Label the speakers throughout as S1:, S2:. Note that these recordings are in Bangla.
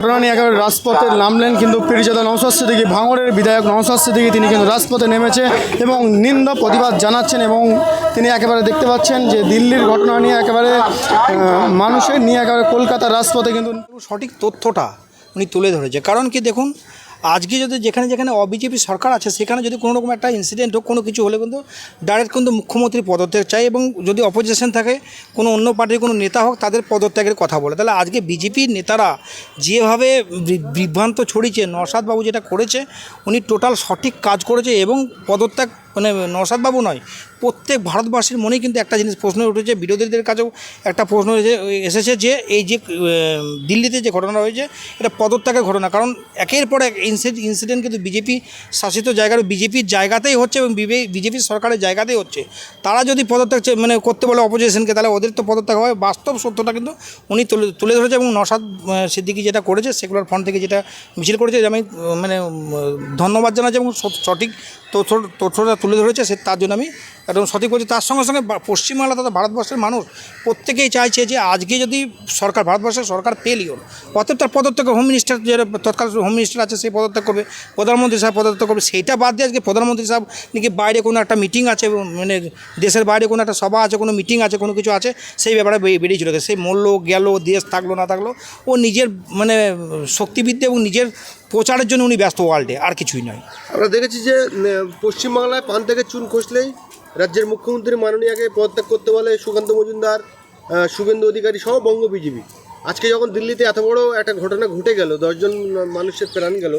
S1: ঘটনা নিয়ে একেবারে রাজপথে নামলেন কিন্তু পীরজাদা নওশাদ সিদ্দিকী, ভাঙড়ের বিধায়ক নওশাদ সিদ্দিকী, তিনি কিন্তু রাজপথে নেমেছে এবং নিন্দা, প্রতিবাদ জানাচ্ছেন এবং তিনি একেবারে দেখতে পাচ্ছেন যে দিল্লির ঘটনা নিয়ে একেবারে মানুষের নিয়ে একেবারে কলকাতার রাজপথে কিন্তু
S2: সঠিক তথ্যটা উনি তুলে ধরেছে। কারণ কি দেখুন আজকে যদি যেখানে যেখানে অবিজেপি সরকার আছে, সেখানে যদি কোনো রকম একটা ইনসিডেন্ট হোক, কোনো কিছু হলে কিন্তু ডাইরেক্ট কিন্তু মুখ্যমন্ত্রী পদত্যাগ চাই এবং যদি অপোজিশন থাকে, কোনো অন্য পার্টির কোনো নেতা হোক, তাদের পদত্যাগের কথা বলে। তাহলে আজকে বিজেপির নেতারা যেভাবে বিভ্রান্ত ছড়িয়েছে নসাদবাবু যেটা করেছে, উনি টোটাল সঠিক কাজ করেছে এবং পদত্যাগ মানে নসাদ বাবু নয়, প্রত্যেক ভারতবাসীর মনেই কিন্তু একটা জিনিস প্রশ্ন উঠেছে, বিরোধীদের কাছেও একটা প্রশ্ন এসেছে যে এই যে দিল্লিতে যে ঘটনা হয়েছে এটা পদত্যাগের ঘটনা। কারণ একের পর এক ইনসিডেন্ট কিন্তু বিজেপি শাসিত জায়গার বিজেপির জায়গাতেই হচ্ছে এবং বিজেপি সরকারের জায়গাতেই হচ্ছে। তারা যদি পদত্যাগ মানে করতে বলে অপোজিশনকে তাহলে ওদের তো পদত্যাগ হয়। বাস্তব সত্যটা কিন্তু উনি তুলে তুলে ধরেছে এবং নসাদ সিদ্দিকী যেটা করেছে সেকুলার ফ্রন্ট থেকে যেটা মিছিল করেছে আমি মানে ধন্যবাদ জানাচ্ছি এবং সঠিক তথ্য, তথ্যটা তুলে ধরেছে, সে তার জন্য আমি একদম সঠিক বলছি। তার সঙ্গে সঙ্গে পশ্চিমবাংলা তথা ভারতবর্ষের মানুষ প্রত্যেকেই চাইছে যে আজকে যদি সরকার, ভারতবর্ষের সরকার পেলিও অতএব তার পদত্যাগ হোম মিনিস্টার যে তৎকাল হোম মিনিস্টার আছে সেই পদত্যাগ করবে, প্রধানমন্ত্রী সাহেব পদত্যাগ করবে, সেইটা বাদ দিয়ে আজকে প্রধানমন্ত্রী সাহেব নাকি বাইরে কোনো একটা মিটিং আছে মানে দেশের বাইরে কোনো একটা সভা আছে, কোনো মিটিং আছে, কোনো কিছু আছে, সেই ব্যাপারে বেরিয়ে চলে গেছে। সেই মূল্য গেল, দেশ থাকল, না থাকল, ও নিজের মানে শক্তিবিদ্যা এবং নিজের প্রচারের জন্য উনি ব্যস্ত ওয়ার্ল্ডে আর কিছুই নয়।
S3: আমরা দেখেছি যে পশ্চিমবাংলায় পান থেকে চুন খসলেই রাজ্যের মুখ্যমন্ত্রী মাননীয়াকে পদত্যাগ করতে বলে সুকান্ত মজুমদার শুভেন্দু অধিকারী সহ বঙ্গ বিজেপি। আজকে যখন দিল্লিতে এত বড় একটা ঘটনা ঘটে গেল দশজন মানুষের প্রাণ গেল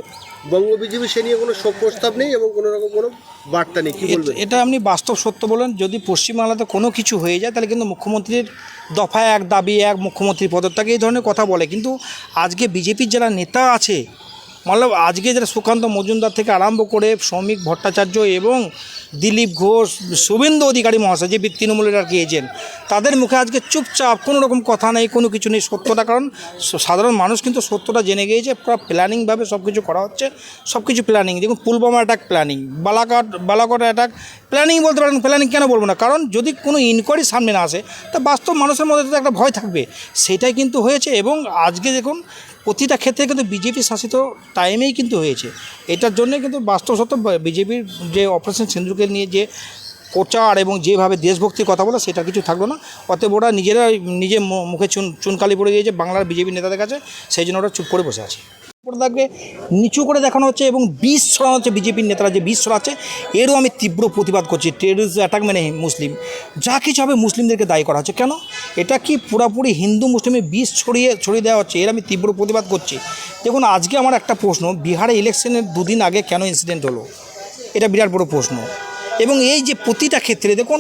S3: বঙ্গ বিজেপি সে নিয়ে কোনো শোক প্রস্তাব নেই এবং কোনো রকম কোনো বার্তা নেই কি বলবেন?
S2: এটা আপনি বাস্তব সত্য বলেন যদি পশ্চিমবাংলাতে কোনো কিছু হয়ে যায় তাহলে কিন্তু মুখ্যমন্ত্রীর দফায় এক দাবি এক মুখ্যমন্ত্রী পদত্যাগ এই ধরনের কথা বলে। কিন্তু আজকে বিজেপির যারা নেতা আছে মতলব আজকে যারা সুকান্ত মজুমদার থেকে আরম্ভ করে শ্রমিক ভট্টাচার্য এবং দিলীপ ঘোষ, শুভেন্দু অধিকারী মহাশয়, যে তৃণমূলের আর কি এজেন্ট তাদের মুখে আজকে চুপচাপ কোনো রকম কথা নেই, কোনো কিছু নেই, সত্যটা, কারণ সাধারণ মানুষ কিন্তু সত্যটা জেনে গিয়েছে, পুরো প্ল্যানিংভাবে সব কিছু করা হচ্ছে সব কিছু প্ল্যানিং দেখুন Pulwama attack planning Balakot Balakot attack planning বলতে পারেন প্ল্যানিং কেন বলব না, কারণ যদি কোনো ইনকোয়ারি সামনে না আসে, তা বাস্তব মানুষের মধ্যে তো একটা ভয় থাকবে, সেটাই কিন্তু হয়েছে এবং আজকে দেখুন প্রতিটা ক্ষেত্রে কিন্তু বিজেপি শাসিত টাইমেই কিন্তু হয়েছে। এটার জন্য কিন্তু বাস্তব সত্য বিজেপির যে অপারেশন সিন্ধুকে নিয়ে যে প্রচার এবং যেভাবে দেশভক্তির কথা বলে সেটা কিছু থাকল না। অতএব ওরা নিজেরা নিজে মুখে চুন, চুনকালি পড়ে গিয়েছে বাংলার বিজেপি নেতাদের কাছে। সেই জন্য ওরা চুপ করে বসে আছে। তাকে নিচু করে দেখানো হচ্ছে এবং বিষ ছড়ানো হচ্ছে বিজেপির নেতারা যে বিষ ছড়াচ্ছে, এরও আমি তীব্র প্রতিবাদ করছি টেররিস্ট অ্যাটাক মানে মুসলিম। যা কিছু হবে মুসলিমদেরকে দায়ী করা হচ্ছে। কেন? এটা কি পুরাপুরি হিন্দু মুসলিমের বিষ ছড়িয়ে ছড়িয়ে দেওয়া হচ্ছে? এর আমি তীব্র প্রতিবাদ করছি। দেখুন, আজকে আমার একটা প্রশ্ন, বিহারে ইলেকশনের দুদিন আগে কেন ইনসিডেন্ট হলো? এটা বিরাট বড় প্রশ্ন। এবং এই যে প্রতিটা ক্ষেত্রে দেখুন,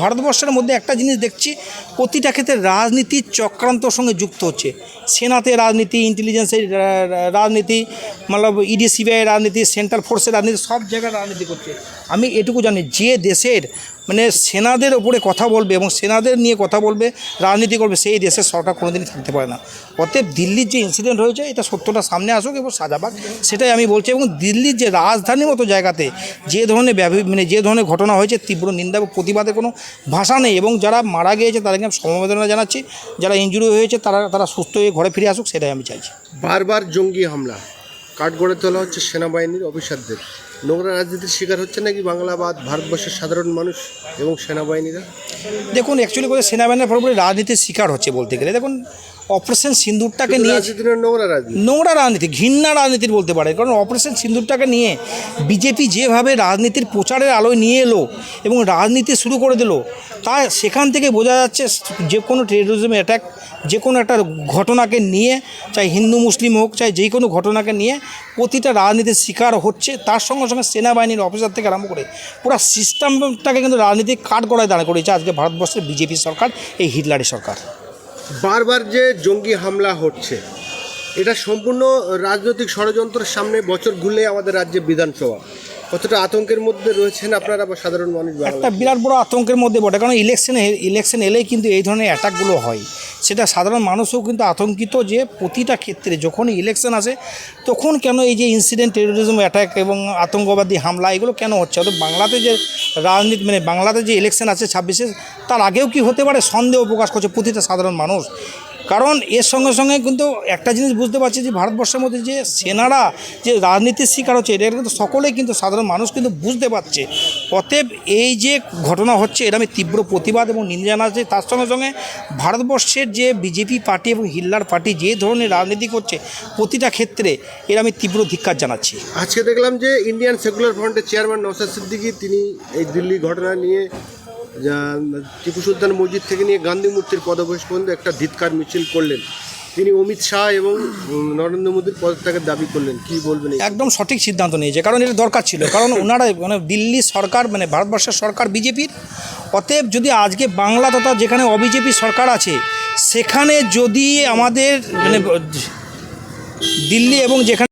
S2: ভারতবর্ষের মধ্যে একটা জিনিস দেখছি, প্রতিটা ক্ষেত্রে রাজনীতির চক্রান্তর সঙ্গে যুক্ত হচ্ছে। সেনাতে রাজনীতি ইন্টেলিজেন্সের রাজনীতি, মতলব ইডি সিবিআই রাজনীতি সেন্ট্রাল ফোর্সের রাজনীতি, সব জায়গায় রাজনীতি করছে। আমি এটুকু জানি, যে দেশের মানে সেনাদের ওপরে কথা বলবে এবং সেনাদের নিয়ে কথা বলবে, রাজনীতি করবে, সেই দেশের সরকার কোনোদিনই থাকতে পারে না। অতএব দিল্লির যে ইনসিডেন্ট হয়েছে, এটা সত্যটা সামনে আসুক এবং সাজাবাগ সেটাই আমি বলছি। এবং দিল্লির যে রাজধানীর মতো জায়গাতে যে ধরনের মানে যে ধরনের ঘটনা হয়েছে, তীব্র নিন্দা এবং প্রতিবাদের কোনো ভাষা নেই এবং যারা মারা গিয়েছে তাদেরকে আমি সমবেদনা জানাচ্ছি। যারা ইঞ্জুরি হয়েছে, তারা তারা সুস্থ হয়ে ঘরে ফিরে আসুক, সেটাই আমি চাইছি।
S3: বারবার জঙ্গি হামলা। কাঠ গড়ে তোলা হচ্ছে সেনাবাহিনীর অফিসারদের। নোংরা রাজনীতির শিকার হচ্ছে নাকি বাংলা বা ভারতবর্ষের সাধারণ মানুষ এবং সেনাবাহিনীরা?
S2: দেখুন অ্যাকচুয়ালি করে সেনাবাহিনীর পুরোপুরি রাজনীতির শিকার হচ্ছে বলতে গেলে। দেখুন অপারেশন সিন্দুরটাকে নিয়ে
S3: নোংরা রাজনীতি।
S2: নোংরা রাজনীতি ঘৃণা রাজনীতির বলতে পারে। কারণ অপারেশন সিন্দুরটাকে নিয়ে বিজেপি যেভাবে রাজনীতির প্রচারের আলোয় নিয়ে এলো এবং রাজনীতি শুরু করে দিল তা সেখান থেকে বোঝা যাচ্ছে যে কোনো টেরোরিজম অ্যাটাক যে কোনো একটা ঘটনাকে নিয়ে চাই হিন্দু মুসলিম হোক চাই যে কোনো ঘটনাকে নিয়ে প্রতিটা রাজনীতির শিকার হচ্ছে। তার সঙ্গে সঙ্গে সেনাবাহিনীর অফিসার থেকে আরম্ভ করে পুরো সিস্টেমটাকে কিন্তু রাজনীতির কাঠ গড়ায় দাঁড় করেছে আজকে ভারতবর্ষের বিজেপি সরকার এই হিটলারি সরকার।
S3: বারবার যে জঙ্গি হামলা হচ্ছে, এটা সম্পূর্ণ রাজনৈতিক ষড়যন্ত্রের সামনে বছর ঘুরলে আমাদের রাজ্যে বিধানসভা কতটা আতঙ্কের মধ্যে রয়েছেন আপনারা বা সাধারণ মানুষ
S2: একটা বিরাট বড় আতঙ্কের মধ্যে বটে, কারণ ইলেকশনে ইলেকশন এলেই কিন্তু এই ধরনের অ্যাটাকগুলো হয়। সেটা সাধারণ মানুষও কিন্তু আতঙ্কিত যে প্রতিটা ক্ষেত্রে যখনই ইলেকশন আসে, তখন কেন এই যে ইনসিডেন্ট টেরোরিজম অ্যাটাক এবং আতঙ্কবাদী হামলা, এগুলো কেন হচ্ছে? অর্থাৎ বাংলাতে যে রাজনীতি মানে বাংলাতে যে ইলেকশন আছে ছাব্বিশে, তার আগেও কি হতে পারে? সন্দেহ প্রকাশ করছে প্রতিটা সাধারণ মানুষ। কারণ এর সঙ্গে সঙ্গে কিন্তু একটা জিনিস বুঝতে পারছি যে ভারতবর্ষের মধ্যে যে সেনারা, যে রাজনীতির শিকার হচ্ছে, এটা কিন্তু সকলেই কিন্তু সাধারণ মানুষ কিন্তু বুঝতে পারছে। অতএব এই যে ঘটনা হচ্ছে এটা আমি তীব্র প্রতিবাদ এবং নিন্দা জানাচ্ছি। তার সঙ্গে সঙ্গে ভারতবর্ষের যে বিজেপি পার্টি এবং হিল্লার পার্টি যে ধরনের রাজনীতি করছে, প্রতিটা ক্ষেত্রে এর আমি তীব্র ধিক্কার জানাচ্ছি।
S3: আজকে দেখলাম যে ইন্ডিয়ান সেকুলার ফ্রন্টের চেয়ারম্যান নওসাদ সিদ্দিকী, তিনি এই দিল্লি ঘটনা নিয়ে টিপু সুলতান মসজিদ থেকে নিয়ে গান্ধী মূর্তির পদবেশ পর্যন্ত একটা ধিৎকার মিছিল করলেন। তিনি অমিত শাহ এবং নরেন্দ্র মোদীর পদত্যাগের দাবি করলেন। কি বলবেন
S2: একদম সঠিক সিদ্ধান্ত নিয়েছে, কারণ এটা দরকার ছিল। কারণ ওনারা মানে দিল্লি সরকার মানে ভারতবর্ষের সরকার বিজেপির। অতএব যদি আজকে বাংলা তথা যেখানে অবিজেপি সরকার আছে, সেখানে যদি আমাদের মানে দিল্লি এবং যেখানে